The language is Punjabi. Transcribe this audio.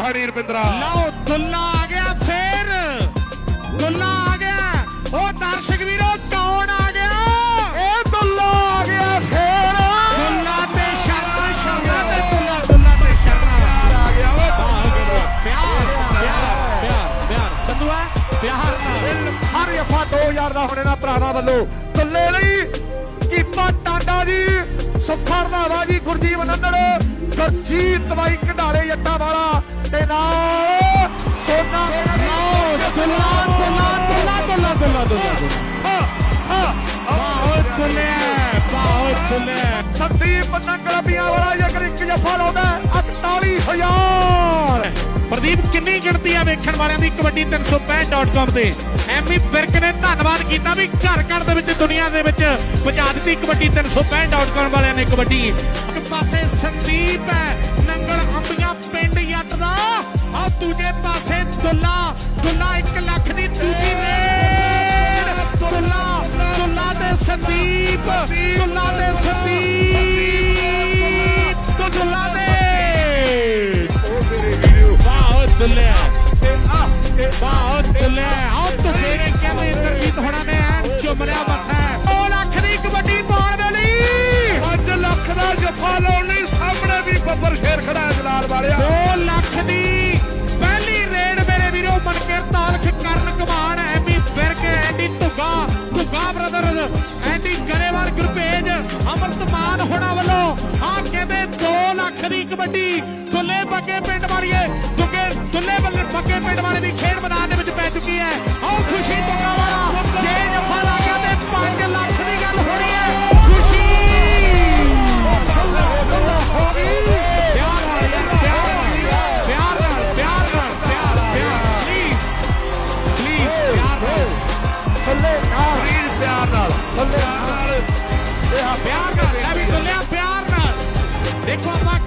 ਹਰੀ ਰਵਿੰਦਰਾ। ਲਓ ਦੁੱਲਾ ਆ ਗਿਆ ਫੇਰ। ਦੁੱਲਾ ਆ ਗਿਆ। ਉਹ ਦਰਸ਼ਕ ਵੀਰੋ ਕੌਣ ਆ ਗਿਆ? ਇਹ ਦੁੱਲਾ ਆ ਗਿਆ ਫੇਰ। ਦੁੱਲਾ ਤੇ ਸ਼ਰਨਾ ਸ਼ਰਨਾ ਤੇ ਦੁੱਲਾ ਦੁੱਲਾ ਤੇ ਸ਼ਰਨਾ ਆ ਗਿਆ ਓਏ ਪਿਆਰ ਪਿਆਰ ਪਿਆਰ ਪਿਆਰ। ਸੰਧੂਆ ਪਿਆਰ ਨਾਲ। ਹਰ ਜਫਾ 2000 ਦਾ ਹੋਣੇ ਨਾ ਭਰਾਵਾਂ ਵੱਲੋਂ। ਦੁੱਲੇ ਲਈ ਕੀਪਾ ਟਾਂਡਾ ਜੀ ਸੁੱਖਾ ਰੰਧਾਵਾ ਜੀ ਗੁਰਜੀਤ ਨੰਦੜ ਗੁਰਜੀਤ ਬਾਈ ਕਢਾਲੇ ਜੱਟਾ ਵਾਲਾ। ਵਾਹ ਦੁੱਲੇ ਵਾਹ ਦੁੱਲੇ ਸੰਦੀਪ ਨੰਗਲਬੀਆਂ ਵਾਲਾ ਜੇਕਰ ਇੱਕ ਜਫਾ ਲਾਉਂਦਾ 41000 ਪ੍ਰਦੀਪ, ਕਿੰਨੀ ਗਿਣਤੀ ਆ ਵੇਖਣ ਵਾਲਿਆਂ ਦੀ ਕਬੱਡੀ 365.com ਤੇ? ਐਮੀ ਫਿਰਕ ਨੇ ਧੰਨਵਾਦ ਕੀਤਾ ਵੀ ਘਰ ਘਰ ਦੇ ਵਿੱਚ, ਦੁਨੀਆ ਦੇ ਵਿੱਚ ਪਹੁੰਚਾ ਦਿੱਤੀ ਕਬੱਡੀ 365.com ਵਾਲਿਆਂ ਨੇ ਕਬੱਡੀ। ਇੱਕ ਪਾਸੇ ਸੰਦੀਪ ਹੈ ਸੰਦੀਪ ਦੁੱਲਾ ਤੇ ਸੰਦੀਪ ਤੋਂ ਦੁੱਲਾ ਦੇ। ਉਹ ਮੇਰੇ ਵੀਡੀਓ ਵਾਹ ਦੁੱਲਿਆ ਤੇ ਆ ਤੇਰੇ ਕਹਿੰਦੇ ਇੰਦਰਜੀਤ ਹੋਣਾ ਨੇ ਐਨ ਚੁੰਮਰਿਆ ਮੱਥਾ 2 ਲੱਖ ਦੀ ਕਬੱਡੀ ਪਾਉਣ ਦੇ ਲਈ। 5 ਲੱਖ ਦਾ ਜਫਾ ਲਾਉਣ ਸਾਹਮਣੇ ਵੀ ਬੱਬਰ ਸ਼ੇਰ ਖੜਾ ਜਲਾਲ ਵਾਲਿਆ। 2 ਲੱਖ ਦੀ ਪਹਿਲੀ ਰੇਡ ਮੇਰੇ ਵੀਰੋ ਮਨਕੀਰ ਤਾਲਖ ਕਰਨ ਕਮਾਨ ਐਮੀ ਫਿਰਕ ਐਂਡੀ ਧੁੱਗਾ ਧੁੱਗਾ ਬ੍ਰਦਰਜ਼ ਐਂਡੀ ਗਰੇਵਾਲ ਗੁਰਪੇਜ ਅਮਰਤਮਾਨ ਹੋਣਾ ਵੱਲੋਂ ਆ ਕਹਿੰਦੇ 2 ਲੱਖ ਦੀ ਕਬੱਡੀ ਦੁੱਲੇ ਬੱਗੇ ਪਿੰਡ ਵਾਲੀਏ, ਦੁੱਗੇ ਦੁੱਲੇ ਬੱਗੇ ਪਿੰਡ ਵਾਲੇ ਦੀ ਖੇਡ ਮੈਦਾਨ ਦੇ ਵਿੱਚ ਪੈ ਚੁੱਕੀ ਹੈ। ਆਓ ਖੁਸ਼ੀ ਧੁੱਗਾ ਵਾਲਾ ਜੇ ਜਫਾ ਲਾ ਤੇ 5 ਲੱਖ ਦੀ ਗੱਲ ਹੋਣੀ ਹੈ। ਖੁਸ਼ੀ! ਹੋ ਗਈ ਪਿਆਰ ਨਾਲ। ਪਿਆਰ। ਨਾਲ ਥੱਲੇ ਨਾਲ, ਇਹ ਆ ਪਿਆਰ ਲੈ ਵੀ ਦੁੱਲਿਆ ਪਿਆਰ ਨਾਲ। ਦੇਖੋ ਆਪਾਂ